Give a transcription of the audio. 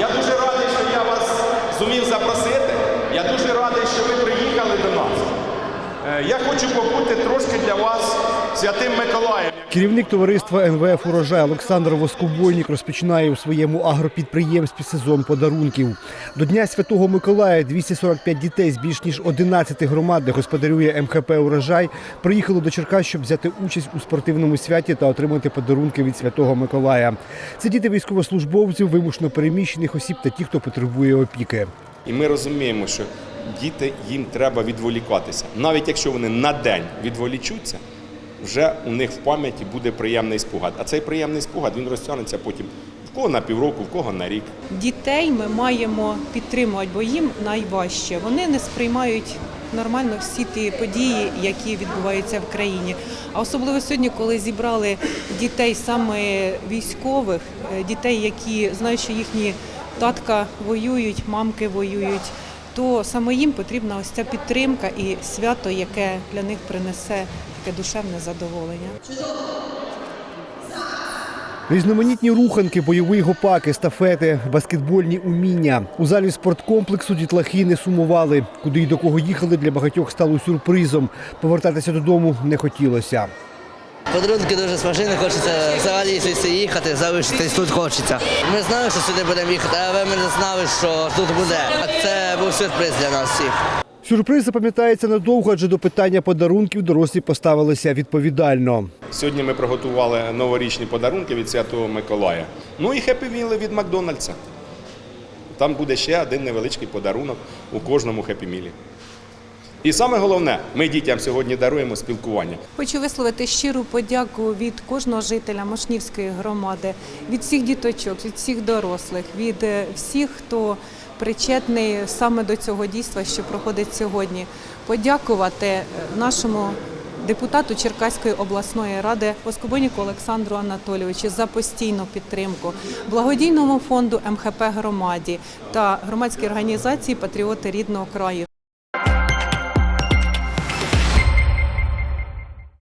Я дуже радий, що я вас зумів запросити. Я дуже радий, що ви приїхали хочу побути трошки для вас святим Миколаєм. Керівник товариства НВФ «Урожай» Олександр Воскобойник розпочинає у своєму агропідприємстві сезон подарунків. До Дня Святого Миколая 245 дітей з більш ніж 11 громад, де господарює МХП «Урожай», приїхали до Черкас, щоб взяти участь у спортивному святі та отримати подарунки від Святого Миколая. Це діти військовослужбовців, вимушено переміщених осіб та ті, хто потребує опіки. І ми розуміємо, що діти їм треба відволікатися. Навіть якщо вони на день відволічуться, вже у них в пам'яті буде приємний спогад. А цей приємний спогад він розтягнеться потім в кого на півроку, в кого на рік. Дітей ми маємо підтримувати, бо їм найважче. Вони не сприймають нормально всі ті події, які відбуваються в країні. А особливо сьогодні, коли зібрали дітей саме військових, е, дітей, які знають, що їхні татка воюють, мамки воюють. То саме їм потрібна ось ця підтримка і свято, яке для них принесе таке душевне задоволення. Різноманітні руханки, бойовий гопак, естафети, баскетбольні уміння. У залі спорткомплексу дітлахи не сумували. Куди й до кого їхали, для багатьох стало сюрпризом. Повертатися додому не хотілося. Подарунки дуже смачні, хочеться взагалі звідси їхати, залишитись тут хочеться. Ми знали, що сюди будемо їхати, але ми не знали, що тут буде. А Це був сюрприз для нас всіх. Сюрприз запам'ятається надовго, адже до питання подарунків дорослі поставилися відповідально. Сьогодні ми приготували новорічні подарунки від Святого Миколая. Ну і хеппі-міли від Макдональдса. Там буде ще один невеличкий подарунок у кожному хеппі-мілі. І саме головне, ми дітям сьогодні даруємо спілкування. Хочу висловити щиру подяку від кожного жителя Мошнівської громади, від всіх діточок, від всіх дорослих, від е, всіх, хто причетний саме до цього дійства, що проходить сьогодні. Подякувати е, нашому депутату Черкаської обласної ради Воскобойніку Олександру Анатолійовичу за постійну підтримку, благодійному фонду МХП громаді та громадській організації Патріоти рідного краю